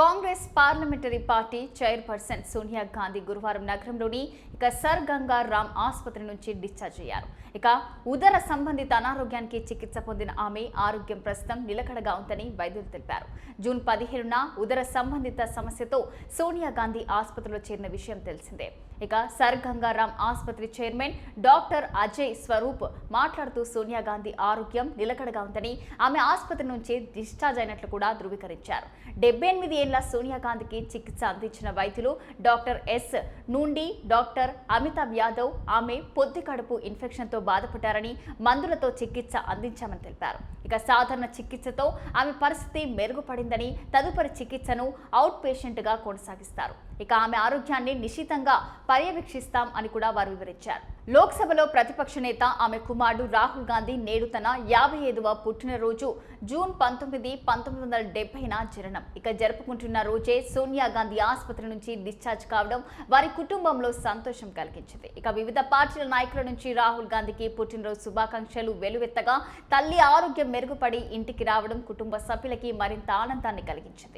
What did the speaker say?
Congress parliamentary party chairperson Sonia Gandhi గురువారం నగరంలోని ఇక సర్ గంగా రామ్ ఆసుపత్రి నుంచి డిశ్చార్జ్ అయ్యారు. ఇక ఉదర సంబంధిత అనారోగ్యానికి చికిత్స పొందిన ఆమె ఆరోగ్యం ప్రస్తుతం నిలకడగా ఉందని వైద్యులు తెలిపారు. జూన్ పదిహేనున ఉదర సంబంధిత సమస్యతో సోనియా గాంధీ ఆసుపత్రిలో చేరిన విషయం తెలిసిందే. ఇక సర్ గంగారాం ఆసుపత్రి చైర్మన్ డాక్టర్ అజయ్ స్వరూప్ మాట్లాడుతూ సోనియా గాంధీ ఆరోగ్యం నిలకడగా ఉందని ఆమె ఆసుపత్రి నుంచి డిశ్చార్జ్ అయినట్లు కూడా ధృవీకరించారు. డెబ్బై ఎనిమిది ఏళ్ళ సోనియా గాంధీకి చికిత్స అందించిన వైద్యులు డాక్టర్ ఎస్ నుండి డాక్టర్ అమితాబ్ యాదవ్ ఆమె పొద్దు కడుపు ఇన్ఫెక్షన్తో బాధపడ్డారని మందులతో చికిత్స అందించామని తెలిపారు. ఇక సాధారణ చికిత్సతో ఆమె పరిస్థితి మెరుగుపడిందని తదుపరి చికిత్సను అవుట్ పేషెంట్గా కొనసాగిస్తారు. ఇక ఆమె ఆరోగ్యాన్ని నిశితంగా పర్యవేక్షిస్తాం అని కూడా వారు వివరించారు. లోక్సభలో ప్రతిపక్ష నేత ఆమె కుమారుడు రాహుల్ గాంధీ నేడు తన యాభై ఐదవ పుట్టినరోజు జూన్ పంతొమ్మిది పంతొమ్మిది వందల డెబ్బైన జరణం ఇక జరుపుకుంటున్న రోజే సోనియా గాంధీ ఆసుపత్రి నుంచి డిశ్చార్జ్ కావడం వారి కుటుంబంలో సంతోషం కలిగించింది. ఇక వివిధ పార్టీల నాయకుల నుంచి రాహుల్ గాంధీకి పుట్టినరోజు శుభాకాంక్షలు వెలువెత్తగా తల్లి ఆరోగ్యం మెరుగుపడి ఇంటికి రావడం కుటుంబ సభ్యులకి మరింత ఆనందాన్ని కలిగించింది.